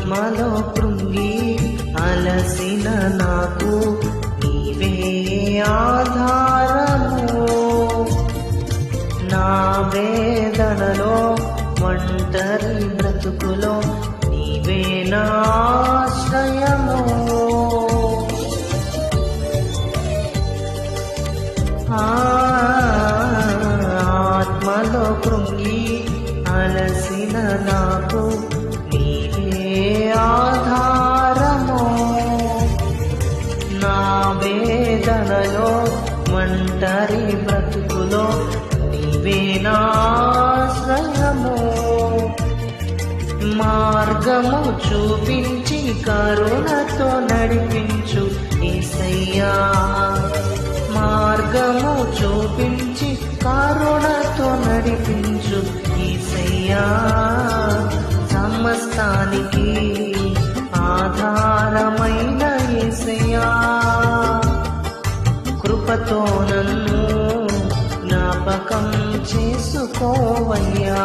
ఆత్మలో కృంగి అలసిన నాకు నీవే ఆధారము. నా వేదనలో ఒంటరి బ్రతుకులో నీవే నా ఆశ్రయము. ఆత్మలో కృంగి అలసిన నాకు వేదనలో మంటరి బ్రతుకులో నీవే మార్గము చూపించి కరుణతో నడిపించు ఏసయ్యా. మార్గము చూపించి కరుణతో నడిపించు ఏసయ్యా. సమస్తానికి ఆధారమైన కృపతో నన్ను జ్ఞాపకం చేసుకోవయ్యా.